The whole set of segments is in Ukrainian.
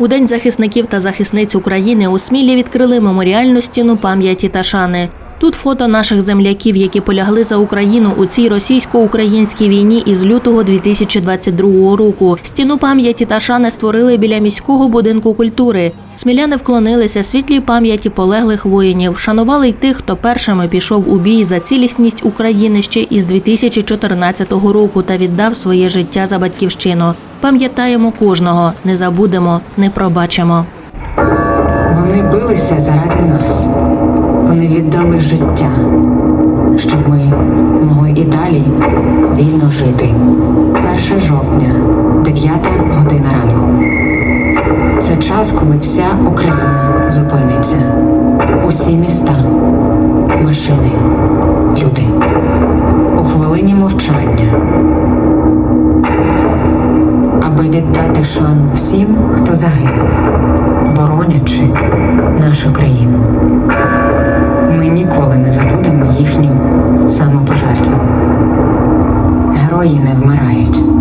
У День захисників та захисниць України у Смілі відкрили меморіальну стіну пам'яті та шани. Тут фото наших земляків, які полягли за Україну у цій російсько-українській війні із лютого 2022 року. Стіну пам'яті та шани створили біля міського будинку культури. Сміляни вклонилися світлій пам'яті полеглих воїнів, вшанували й тих, хто першими пішов у бій за цілісність України ще із 2014 року та віддав своє життя за батьківщину. Пам'ятаємо кожного, не забудемо, не пробачимо. Вони билися заради нас. Вони віддали життя, щоб ми могли і далі вільно жити. 1 жовтня, 9 година ранку. Це час, коли вся Україна зупиниться. Усі міста, машини, люди. У хвилині мовчання. Аби віддати шану всім, хто загинув, боронячи нашу країну. Ми ніколи не забудемо їхню самопожертву. Герої не вмирають.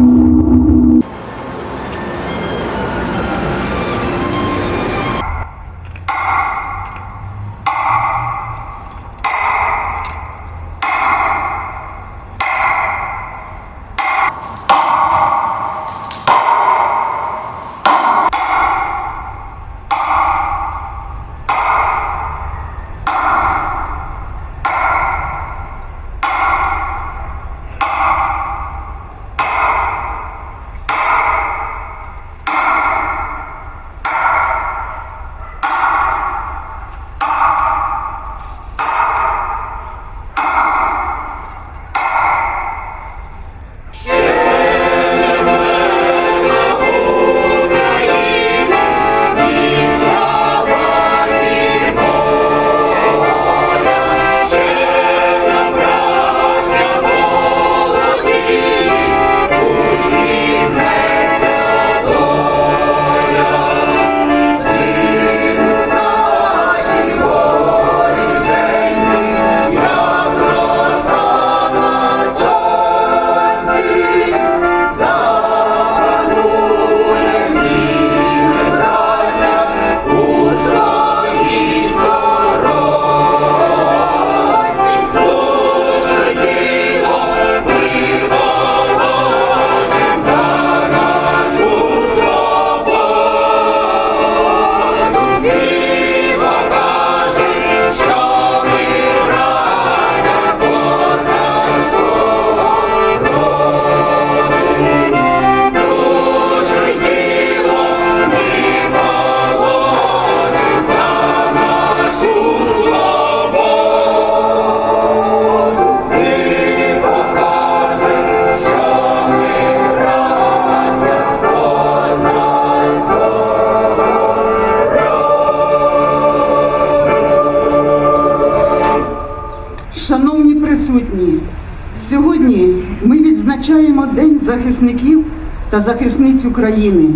Захисників та захисниць України.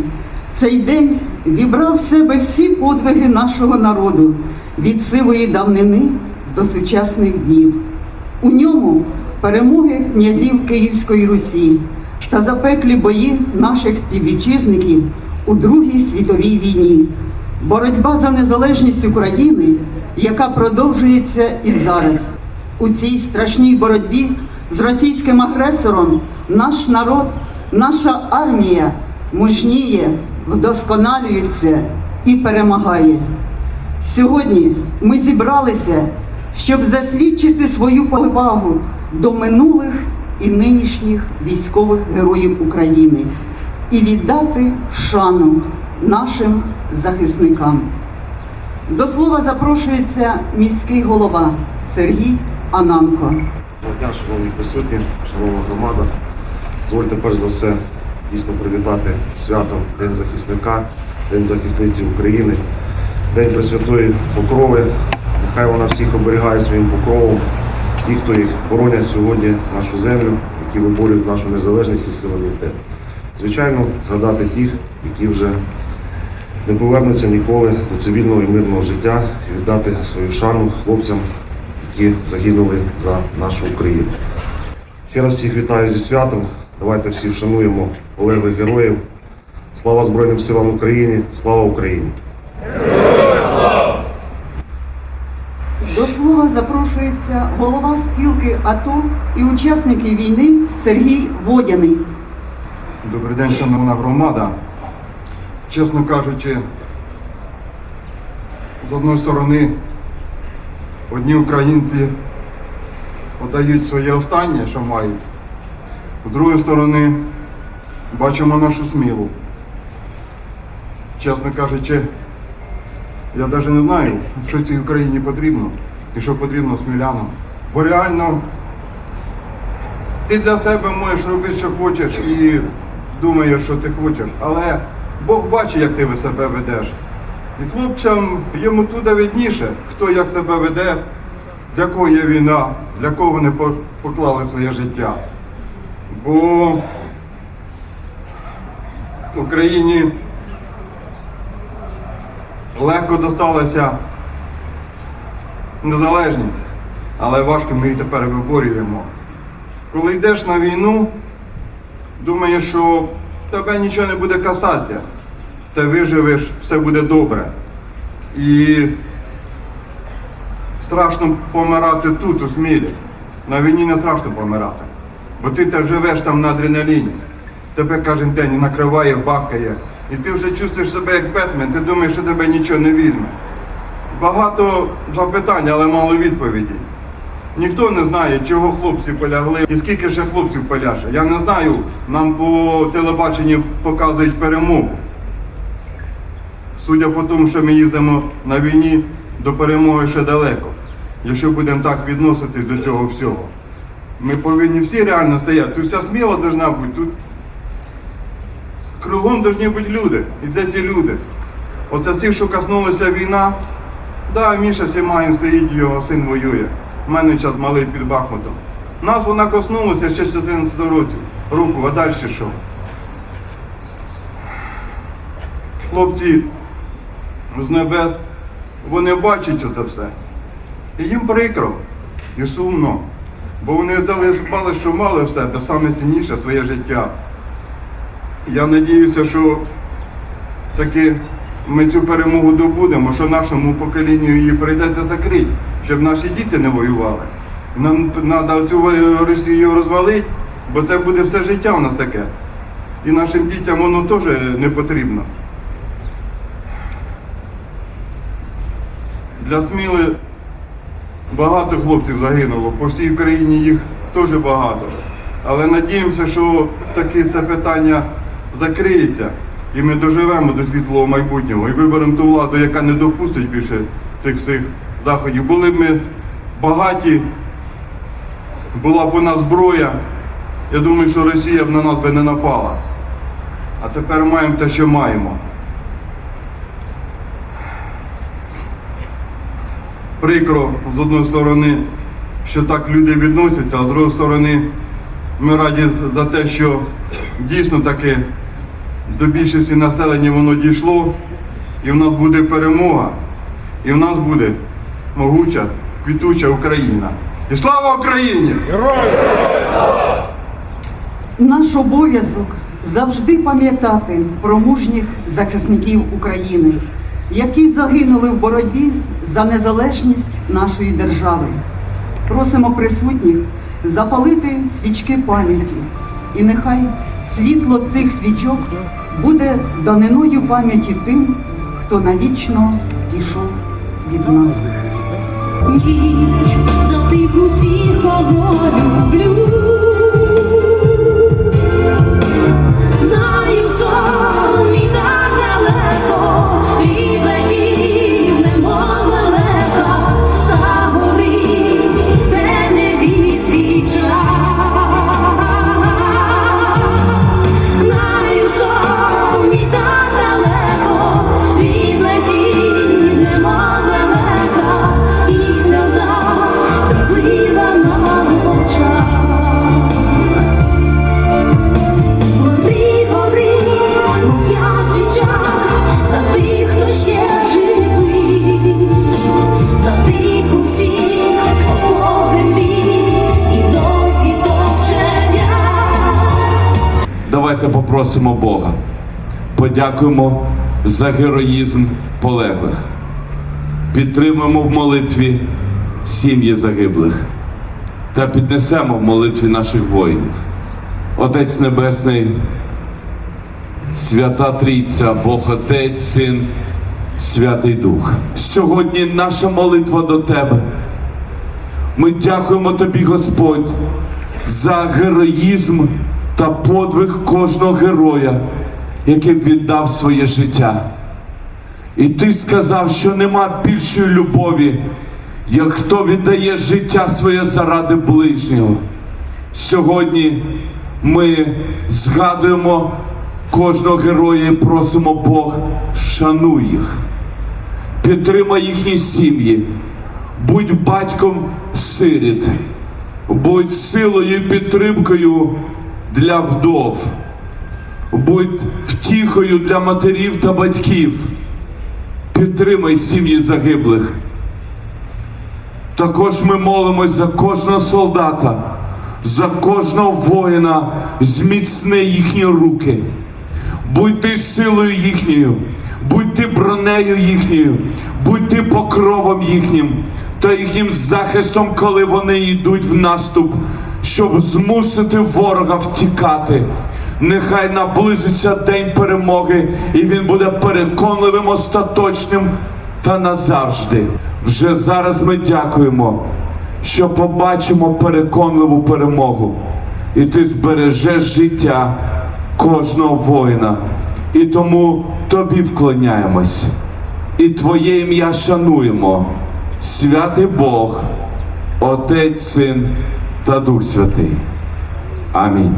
Цей день вібрав в себе всі подвиги нашого народу від сивої давнини до сучасних днів. У ньому перемоги князів Київської Русі та запеклі бої наших співвітчизників у Другій світовій війні. Боротьба за незалежність України, яка продовжується і зараз. У цій страшній боротьбі з російським агресором наш народ, наша армія мужніє, вдосконалюється і перемагає. Сьогодні ми зібралися, щоб засвідчити свою повагу до минулих і нинішніх військових героїв України і віддати шану нашим захисникам. До слова запрошується міський голова Сергій Ананко. Доброго дня, шановні присутні, шановна громада. Дозвольте перш за все дійсно привітати свято День захисника, День захисниці України, День Пресвятої Покрови. Нехай вона всіх оберігає своїм покровом. Ті, хто їх боронять сьогодні нашу землю, які виборюють нашу незалежність і суверенітет. Звичайно, згадати тих, які вже не повернуться ніколи до цивільного і мирного життя і віддати свою шану хлопцям, які загинули за нашу Україну. Ще раз всіх вітаю зі святом. Давайте всі вшануємо полеглих героїв. Слава Збройним силам України! Слава Україні! До слова запрошується голова спілки АТО і учасники війни Сергій Водяний. Добрий день, шановна громада. Чесно кажучи, з одної сторони, одні українці подають своє останнє, що мають. З другої сторони, бачимо нашу смілу. Чесно кажучи, я навіть не знаю, що цій Україні потрібно і що потрібно смілянам. Бо реально ти для себе можеш робити, що хочеш, і думаєш, що ти хочеш, але Бог бачить, як ти себе ведеш. І хлопцям йому туди видніше, хто як себе веде, для кого є війна, для кого вони поклали своє життя. Бо Україні легко досталася незалежність, але важко ми її тепер виборюємо. Коли йдеш на війну, думаєш, що тебе нічого не буде касатися. Ти виживеш, все буде добре. І страшно помирати тут, у Смілі. На війні не страшно помирати. Бо ти те живеш там на адреналіні. Тебе кожен день накриває, бахкає. І ти вже чувствуєш себе як Бетмен, ти думаєш, що тебе нічого не візьме. Багато запитань, але мало відповідей. Ніхто не знає, чого хлопці полягли і скільки ще хлопців поляже. Я не знаю, нам по телебаченню показують перемогу. Судя по тому, що ми їздимо на війні, до перемоги ще далеко. Якщо будемо так відноситись до цього всього. Ми повинні всі реально стояти. Тут вся сміла повинна бути. Тут кругом повинні бути люди. І де ці люди? Оце всіх, що коснулася війна, Да, Міша Сімаїн стоїть, його син воює. У мене зараз малий під Бахмутом. Нас вона коснулася ще з 14 років. Руку, а далі що? Хлопці з небес, вони бачать це все. І їм прикро і сумно. Бо вони дали спали, що мали в себе саме цінніше своє життя. Я надіюся, що таки ми цю перемогу добудемо, що нашому поколінню її прийдеться закрити, щоб наші діти не воювали. Нам треба цю Росію розвалити, бо це буде все життя у нас таке. І нашим дітям воно теж не потрібно. Для Сміли багато хлопців загинуло, по всій Україні їх теж багато. Але надіємося, що таки це питання закриється і ми доживемо до світлого майбутнього і виберемо ту владу, яка не допустить більше цих всіх заходів. Були б ми багаті, була б у нас зброя. Я думаю, що Росія б на нас би не напала. А тепер маємо те, що маємо. Прикро з одної сторони, що так люди відносяться, а з другої сторони, ми раді за те, що дійсно таки до більшості населення воно дійшло, і в нас буде перемога, і в нас буде могуча, квітуча Україна. І слава Україні! Наш обов'язок завжди пам'ятати про мужніх захисників України, які загинули в боротьбі за незалежність нашої держави. Просимо присутніх запалити свічки пам'яті, і нехай світло цих свічок буде даниною пам'яті тим, хто навічно пішов від нас. ніч за тих усіх, кого люблю. Знаю, попросимо Бога. подякуємо за героїзм полеглих. Підтримуємо в молитві сім'ї загиблих та піднесемо в молитві наших воїнів. Отець Небесний, Свята Трійця, Бог Отець, Син, Святий Дух. Сьогодні наша молитва до Тебе. Ми дякуємо Тобі, Господь, за героїзм та подвиг кожного героя, який віддав своє життя. І ти сказав, що нема більшої любові, як хто віддає життя своє заради ближнього. Сьогодні ми згадуємо кожного героя і просимо Бог, шануй їх, підтримай їхні сім'ї, будь батьком сиріт, будь силою і підтримкою для вдов, будь втіхою для матерів та батьків. Підтримай сім'ї загиблих. Також ми молимось за кожного солдата, за кожного воїна, зміцни їхні руки. Будь ти силою їхньою, будь ти бронею їхньою, будь ти покровом їхнім та їхнім захистом, коли вони йдуть в наступ, щоб змусити ворога втікати. Нехай наблизиться день перемоги, і він буде переконливим, остаточним та назавжди. Вже зараз ми дякуємо, що побачимо переконливу перемогу, і ти збережеш життя кожного воїна. І тому тобі вклоняємось, і Твоє ім'я шануємо, святий Бог, Отець, Син та Дух Святий. Амінь.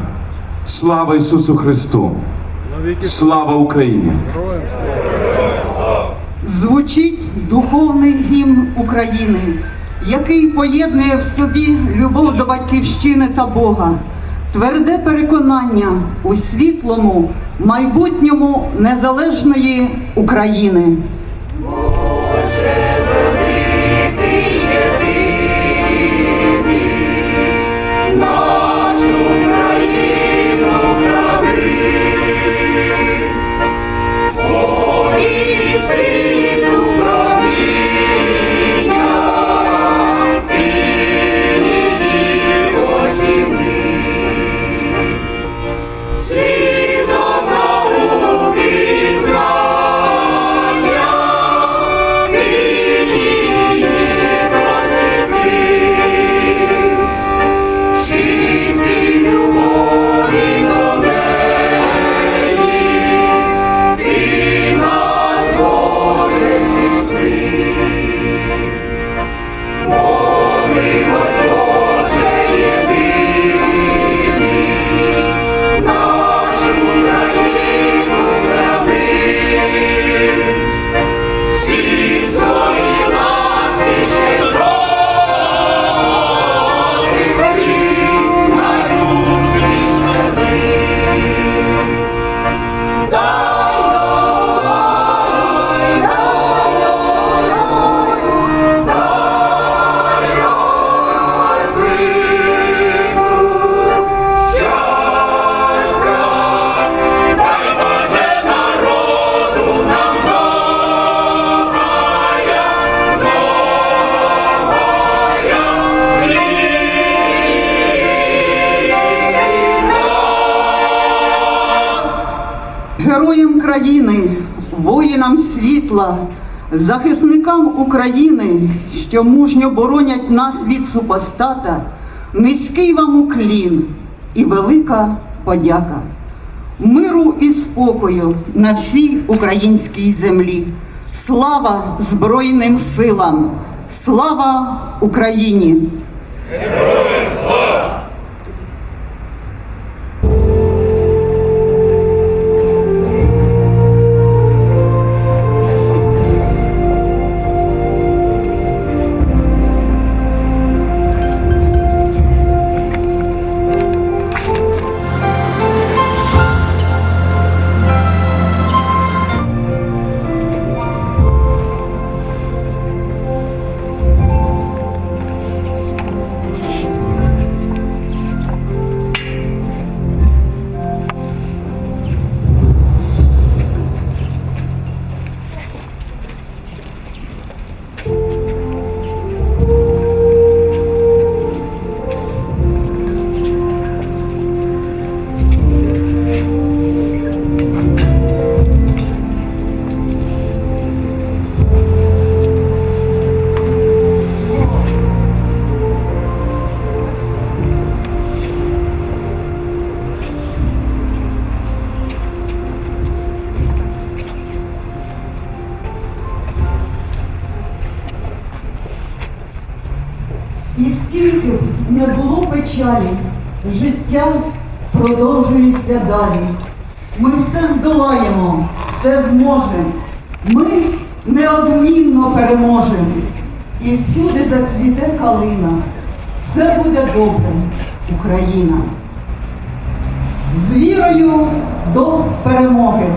Слава Ісусу Христу! Слава Україні! Звучить духовний гімн України, який поєднує в собі любов до батьківщини та Бога, тверде переконання у світлому майбутньому незалежної України. Світла, захисникам України, що мужньо боронять нас від супостата, низький вам уклін і велика подяка. Миру і спокою на всій українській землі. Слава Збройним силам! Слава Україні! Печалі, життя продовжується далі. Ми все здолаємо, все зможемо. Ми неодмінно переможемо. І всюди зацвіте калина. Все буде добре, Україна. З вірою до перемоги.